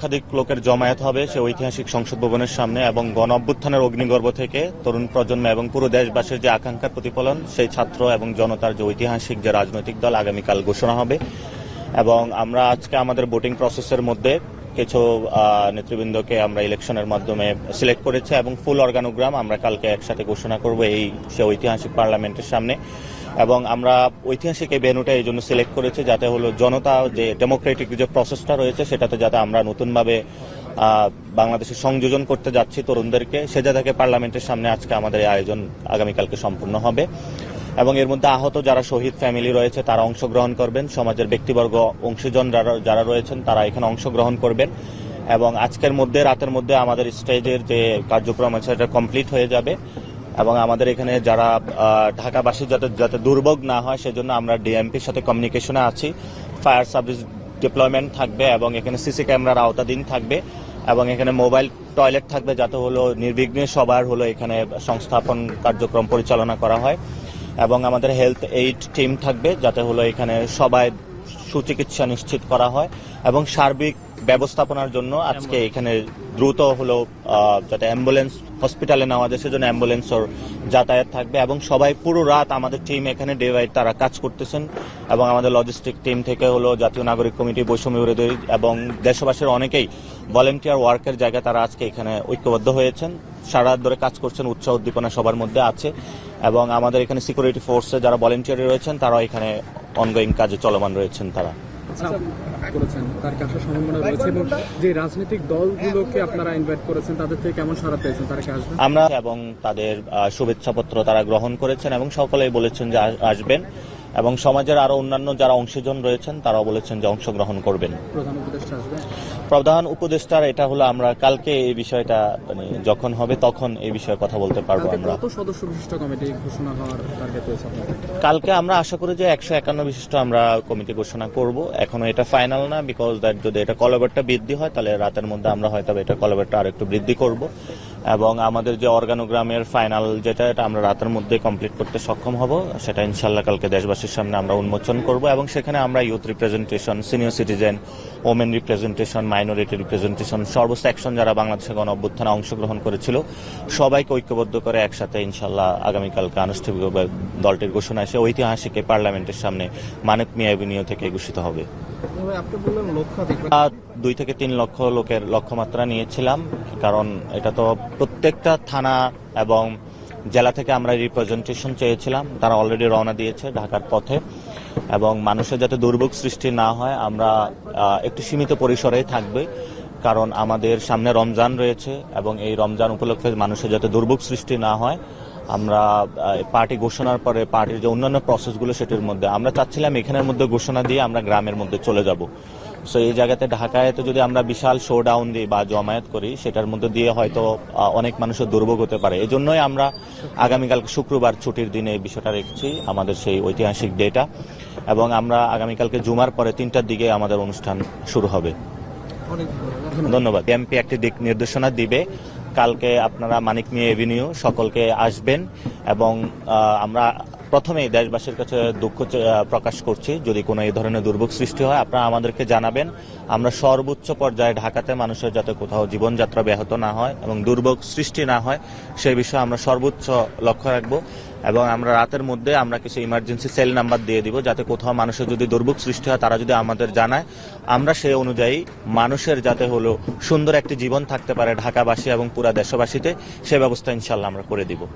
লক্ষাধিক লোকের জমায়েত হবে সে ঐতিহাসিক সংসদ ভবনের সামনে এবং গণ অভ্যুত্থানের অগ্নিগর্ভ থেকে তরুণ প্রজন্ম এবং পুরো দেশবাসীর যে আকাঙ্ক্ষার প্রতিফলন, সেই ছাত্র এবং জনতার যে ঐতিহাসিক যে রাজনৈতিক দল আগামীকাল ঘোষণা হবে। এবং আমরা আজকে আমাদের ভোটিং প্রসেসের মধ্যে কিছু নেতৃবৃন্দকে আমরা ইলেকশনের মাধ্যমে সিলেক্ট করেছি এবং ফুল অর্গানোগ্রাম আমরা কালকে একসাথে ঘোষণা করব এই সে ঐতিহাসিক পার্লামেন্টের সামনে। এবং আমরা ঐতিহাসিক এই ভেন্যুটা এই জন্য সিলেক্ট করেছি যাতে হলো জনতা যে ডেমোক্রেটিক যে প্রসেসটা রয়েছে সেটাতে যাতে আমরা নতুনভাবে বাংলাদেশে সংযোজন করতে যাচ্ছি তরুণদেরকে সে জায়গাকে পার্লামেন্টের সামনে আজকে আমাদের এই আয়োজন আগামীকালকে সম্পূর্ণ হবে। এবং এর মধ্যে আহত যারা শহীদ ফ্যামিলি রয়েছে, তারা অংশগ্রহণ করবেন। সমাজের ব্যক্তিবর্গ, অংশীজন যারা রয়েছেন, তারা এখানে অংশগ্রহণ করবেন। এবং আজকের মধ্যে, রাতের মধ্যে আমাদের স্টেজের যে কার্যক্রম আছে, সেটা কমপ্লিট হয়ে যাবে। এবং আমাদের এখানে যারা ঢাকাবাসী যাতে যাতে দুর্ভোগ না হয়, সেজন্য আমরা ডিএমপির সাথে কমিউনিকেশনে আছি। ফায়ার সার্ভিস ডিপ্লয়মেন্ট থাকবে এবং এখানে সিসি ক্যামেরার আওতাধীন থাকবে এবং এখানে মোবাইল টয়লেট থাকবে যাতে হলো নির্বিঘ্নে সবার হলো এখানে সংস্থাপন কার্যক্রম পরিচালনা করা হয়। এবং আমাদের হেলথ এইড টিম থাকবে যাতে হলো এখানে সবাই সুচিকিৎসা নিশ্চিত করা হয় এবং সার্বিক ব্যবস্থাপনার জন্য আজকে এখানে দ্রুত হলো যাতে অ্যাম্বুলেন্স হসপিটালে নেওয়া যায় সেজন্য অ্যাম্বুলেন্সর যাতায়াত থাকবে এবং সবাই পুরো রাত আমাদের টিম এখানে ডে বাই তারা কাজ করতেছেন এবং আমাদের লজিস্টিক টিম থেকে হলো জাতীয় নাগরিক কমিটি বৈষম্য বিরোধী এবং দেশবাসীর অনেকেই ভলেন্টিয়ার ওয়ার্কের জায়গায় তারা আজকে এখানে ঐক্যবদ্ধ হয়েছেন। সারা ধরে কাজ করছেন উৎসাহ উদ্দীপনা সবার মধ্যে আছে এবং আমাদের এখানে সিকিউরিটি ফোর্সে যারা ভলেন্টিয়ার রয়েছেন তারা এখানে অনগোয়িং কাজে চলমান রয়েছেন তারা। আচ্ছা, করেছেন তার কাছে সম্ভাবনা রয়েছে এবং যে রাজনৈতিক দলগুলোকে আপনারা ইনভাইট করেছেন তাদের থেকে কেমন সাড়া পেয়েছেন? তারা কি আসবেন? আমরা এবং তাদের শুভেচ্ছাপত্র তারা গ্রহণ করেছেন এবং সকলেই বলেছেন যে আসবেন। এবং সমাজের আরও অন্যান্য যারা অংশীজন রয়েছেন তারাও বলেছেন যে অংশগ্রহণ করবেন। প্রধান উপদেষ্টার এটা হলো আমরা কালকে এই বিষয়টা মানে যখন হবে তখন এই বিষয়ে কথা বলতে পারব আমরা। সদস্য বিশিষ্ট কমিটি ঘোষণা হওয়ার টার্গেট রয়েছে আপনাদের? কালকে আমরা আশা করি যে একশো একান্ন বিশিষ্ট আমরা কমিটি ঘোষণা করব। এখনও এটা ফাইনাল না বিকজ দ্যাট যদি এটা কলবেটটা বৃদ্ধি হয় তাহলে রাতের মধ্যে আমরা হয়তো এটা কলবেটটা আর একটু বৃদ্ধি করব। এবং আমাদের যে অর্গানোগ্রামের ফাইনাল যেটা, এটা আমরা রাতের মধ্যে কমপ্লিট করতে সক্ষম হব। সেটা ইনশাল্লাহ কালকে দেশবাসীর সামনে আমরা উন্মোচন করব এবং সেখানে আমরা youth representation senior citizen women representation minority representation সর্ব সেকশন যারা বাংলাদেশে গণ অভ্যুত্থানে অংশগ্রহণ করেছিল, সবাইকে ঐক্যবদ্ধ করে একসাথে ইনশাল্লাহ আগামীকালকে আনুষ্ঠানিকভাবে দলটির ঘোষণা এসে ঐতিহাসিক পার্লামেন্টের সামনে মানিক মিয়া এভিনিউ থেকে ঘোষিত হবে। দুই থেকে তিন লক্ষ লোকের লক্ষ্যমাত্রা নিয়েছিলাম, কারণ এটা তো প্রত্যেকটা থানা এবং জেলা থেকে আমরা রিপ্রেজেন্টেশন চেয়েছিলাম। তারা অলরেডি রওনা দিয়েছে ঢাকার পথে। এবং মানুষের যাতে দুর্ভোগ সৃষ্টি না হয়, আমরা একটু সীমিত পরিসরেই থাকবে, কারণ আমাদের সামনে রমজান রয়েছে এবং এই রমজান উপলক্ষে মানুষের যাতে দুর্ভোগ সৃষ্টি না হয় আমরা পার্টি ঘোষণার পরে পার্টির যে অন্যান্য প্রসেসগুলো সেটির মধ্যে আমরা চাচ্ছিলাম এখানের মধ্যে ঘোষণা দিয়ে আমরা গ্রামের মধ্যে চলে যাব। সো এই জায়গাতে ঢাকায় তো যদি আমরা বিশাল শো ডাউন দিই বা জমায়েত করি সেটার মধ্যে দিয়ে হয়তো অনেক মানুষের দুর্ভোগ হতে পারে। এই জন্যই আমরা আগামীকাল শুক্রবার ছুটির দিনে এই বিষয়টা রেখেছি আমাদের সেই ঐতিহাসিক ডেটা। এবং আমরা আগামীকালকে জুমার পরে তিনটার দিকে আমাদের অনুষ্ঠান শুরু হবে। ধন্যবাদ। এমপি একটি দিক নির্দেশনা দিবে। কালকে আপনারা মানিক মিয়া এভিনিউ সকলকে আসবেন এবং আমরা প্রথমেই দেশবাসীর কাছে দুঃখ প্রকাশ করছি যদি কোনো এই ধরনের দুর্ভোগ সৃষ্টি হয়, আপনারা আমাদেরকে জানাবেন। আমরা সর্বোচ্চ পর্যায়ে ঢাকাতে মানুষের যাতে কোথাও জীবনযাত্রা ব্যাহত না হয় এবং দুর্ভোগ সৃষ্টি না হয় সেই বিষয়ে আমরা সর্বোচ্চ লক্ষ্য রাখব। এবং আমরা রাতের মধ্যে আমরা কিছু ইমার্জেন্সি সেল নাম্বার দিয়ে দিব যাতে কোথাও মানুষের যদি দুর্ভোগ সৃষ্টি হয়, তারা যদি আমাদের জানায়, আমরা সেই অনুযায়ী মানুষের যাতে হলো সুন্দর একটি জীবন থাকতে পারে ঢাকাবাসী এবং পুরা দেশবাসীতে, সে ব্যবস্থা ইনশাল্লাহ আমরা করে দিব।